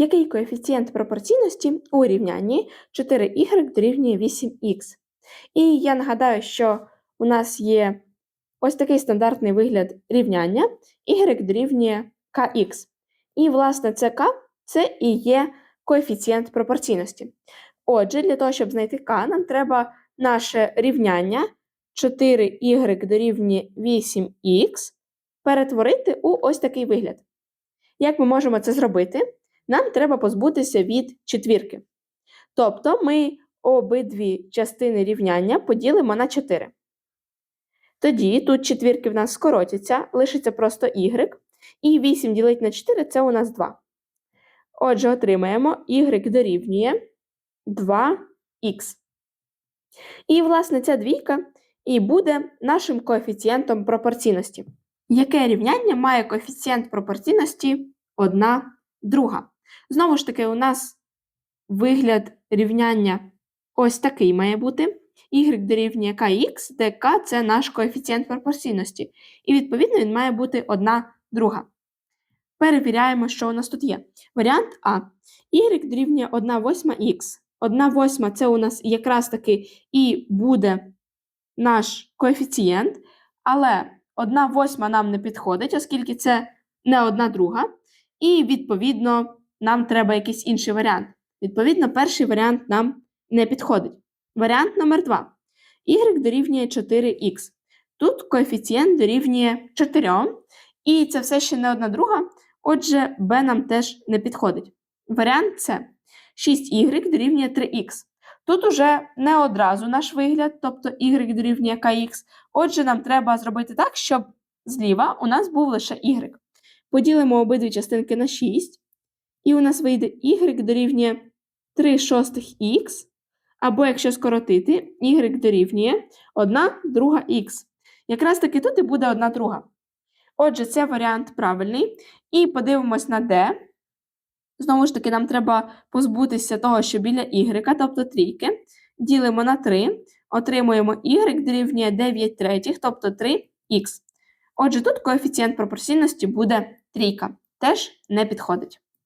Який коефіцієнт пропорційності у рівнянні 4y дорівнює 8х? І я нагадаю, що у нас є ось такий стандартний вигляд рівняння y дорівнює kx. І, власне, це k це і є коефіцієнт пропорційності. Отже, для того, щоб знайти k, нам треба наше рівняння 4y дорівнює 8х перетворити у ось такий вигляд. Як ми можемо це зробити? Нам треба позбутися від четвірки. Тобто ми обидві частини рівняння поділимо на 4. Тоді тут четвірки в нас скоротяться, лишиться просто y, і 8 ділить на 4 це у нас 2. Отже, отримаємо y дорівнює 2х. І, власне, ця двійка і буде нашим коефіцієнтом пропорційності. Яке рівняння має коефіцієнт пропорційності 1 друга? Знову ж таки, у нас вигляд рівняння ось такий має бути. Y дорівнює kx, де k – це наш коефіцієнт пропорційності. І, відповідно, він має бути 1 друга. Перевіряємо, що у нас тут є. Варіант А. Y дорівнює 1 восьма х. 1 восьма – це у нас якраз таки і буде наш коефіцієнт, але 1 восьма нам не підходить, оскільки це не 1 друга. І, відповідно, нам треба якийсь інший варіант. Відповідно, перший варіант нам не підходить. Варіант номер 2. Y дорівнює 4х. Тут коефіцієнт дорівнює 4, і це все ще не одна друга, отже, b нам теж не підходить. Варіант С. 6y дорівнює 3х. Тут уже не одразу наш вигляд, тобто y дорівнює kx. Отже, нам треба зробити так, щоб зліва у нас був лише y. Поділимо обидві частинки на 6, і у нас вийде y дорівнює 3 шостих х, або якщо скоротити, y дорівнює 1 друга х. Якраз таки тут і буде 1 друга. Отже, це варіант правильний. І подивимось на d. Знову ж таки, нам треба позбутися того, що біля y, тобто трійки. Ділимо на 3, отримуємо y дорівнює 9 третіх, тобто 3х. Отже, тут коефіцієнт пропорційності буде трійка. Теж не підходить.